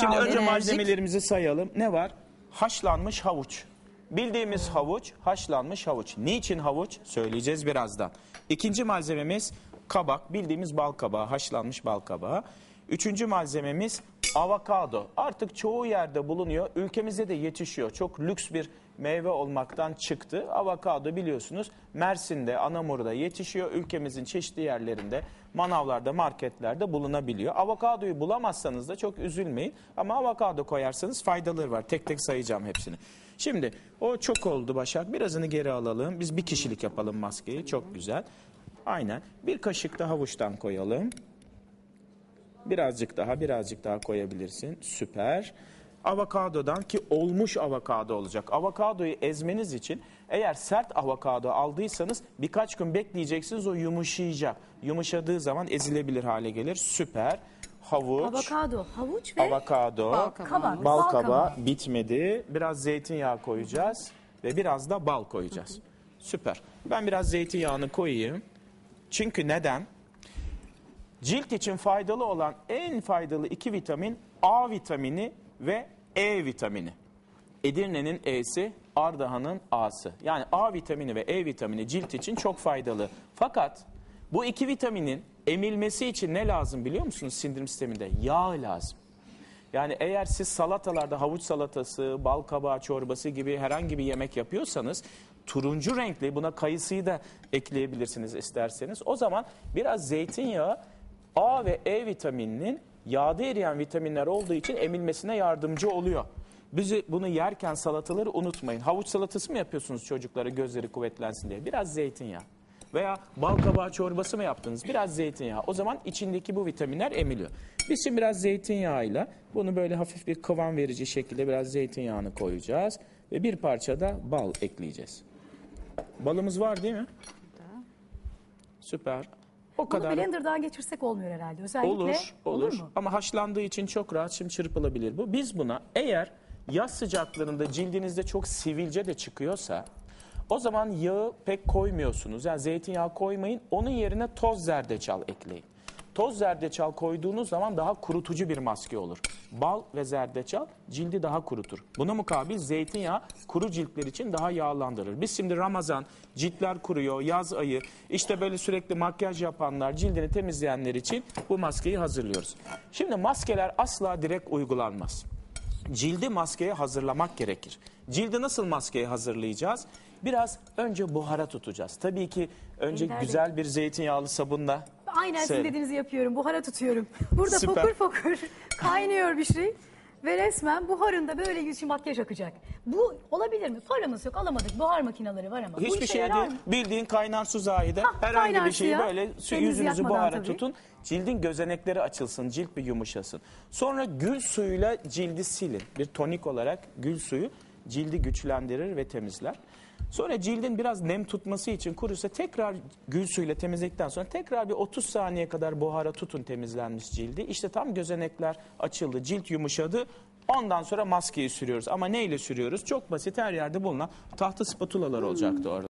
Şimdi önce Enerjik. malzemelerimizi sayalım. Ne var? Haşlanmış havuç. Bildiğimiz havuç, haşlanmış havuç. Niçin havuç? Söyleyeceğiz birazdan. İkinci malzememiz kabak. Bildiğimiz bal kabağı, haşlanmış bal kabağı. Üçüncü malzememiz avokado. Artık çoğu yerde bulunuyor. Ülkemizde de yetişiyor. Çok lüks bir meyve olmaktan çıktı. Avokado biliyorsunuz Mersin'de, Anamur'da yetişiyor. Ülkemizin çeşitli yerlerinde, manavlarda, marketlerde bulunabiliyor. Avokadoyu bulamazsanız da çok üzülmeyin. Ama avokado koyarsanız faydaları var. Tek tek sayacağım hepsini. Şimdi o çok oldu Başak. Birazını geri alalım. Biz bir kişilik yapalım maskeyi. Çok güzel. Aynen. Bir kaşık da havuçtan koyalım. Birazcık daha, birazcık daha koyabilirsin. Süper. Avokadodan ki olmuş avokado olacak. Avokadoyu ezmeniz için eğer sert avokado aldıysanız birkaç gün bekleyeceksiniz o yumuşayacak. Yumuşadığı zaman ezilebilir hale gelir. Süper. Havuç, Avokado, havuç ve avokado, bal kabağı. bal Bal kabağı kabağı. bitmedi. Biraz zeytinyağı koyacağız ve biraz da bal koyacağız. Süper. Ben biraz zeytinyağını koyayım. Çünkü neden? Cilt için faydalı olan en faydalı iki vitamin A vitamini ve E vitamini. Edirne'nin E'si, Ardahan'ın A'sı. Yani A vitamini ve E vitamini cilt için çok faydalı. Fakat bu iki vitaminin emilmesi için ne lazım biliyor musunuz sindirim sisteminde? Yağ lazım. Yani eğer siz salatalarda havuç salatası, bal kabağı çorbası gibi herhangi bir yemek yapıyorsanız turuncu renkli buna kayısıyı da ekleyebilirsiniz isterseniz. O zaman biraz zeytinyağı A ve E vitamininin yağda eriyen vitaminler olduğu için emilmesine yardımcı oluyor. Bizi bunu yerken salataları unutmayın. Havuç salatası mı yapıyorsunuz çocuklara gözleri kuvvetlensin diye? Biraz zeytinyağı. Veya bal kabağı çorbası mı yaptınız? Biraz zeytinyağı. O zaman içindeki bu vitaminler emiliyor. Biz şimdi biraz zeytinyağıyla bunu böyle hafif bir kıvam verici şekilde biraz zeytinyağını koyacağız. Ve bir parça da bal ekleyeceğiz. Balımız var değil mi? Süper. O Bunu kadar. blenderdan geçirsek olmuyor herhalde. Özellikle Olur, olur. mu? Ama haşlandığı için çok rahat şimdi çırpılabilir bu. Biz buna eğer yaz sıcaklarında cildinizde çok sivilce de çıkıyorsa o zaman yağı pek koymuyorsunuz. Yani zeytinyağı koymayın. Onun yerine toz zerdeçal ekleyin. Toz zerdeçal koyduğunuz zaman daha kurutucu bir maske olur. Bal ve zerdeçal cildi daha kurutur. Buna mukabil zeytinyağı kuru ciltler için daha yağlandırır. Biz şimdi Ramazan, ciltler kuruyor, yaz ayı, işte böyle sürekli makyaj yapanlar, cildini temizleyenler için bu maskeyi hazırlıyoruz. Şimdi maskeler asla direkt uygulanmaz. Cildi maskeye hazırlamak gerekir. Cildi nasıl maskeye hazırlayacağız? Biraz önce buhara tutacağız. Tabii ki önce güzel bir zeytinyağlı sabunla Aynen sizin Söyle. dediğinizi yapıyorum. Buhara tutuyorum. Burada Süper. fokur fokur kaynıyor bir şey. Ve resmen buharında böyle yüz için makyaj akacak. Bu olabilir mi? Paramız yok alamadık. Buhar makineleri var ama. bu Hiçbir işe şey yarar değil. mı? Bildiğin kaynar su zahide. Hah, Herhangi kaynar bir şeyi suya, böyle su, elinizi yüzünüzü yakmadan buhara tabii. tutun. Cildin gözenekleri açılsın, cilt bir yumuşasın. Sonra gül suyuyla cildi silin. Bir tonik olarak gül suyu cildi güçlendirir ve temizler. Sonra cildin biraz nem tutması için kurusa tekrar gül suyuyla temizledikten sonra tekrar bir 30 saniye kadar buhara tutun temizlenmiş cildi. İşte tam gözenekler açıldı, cilt yumuşadı. Ondan sonra maskeyi sürüyoruz. Ama neyle sürüyoruz? Çok basit her yerde bulunan tahta spatulalar olacaktı orada.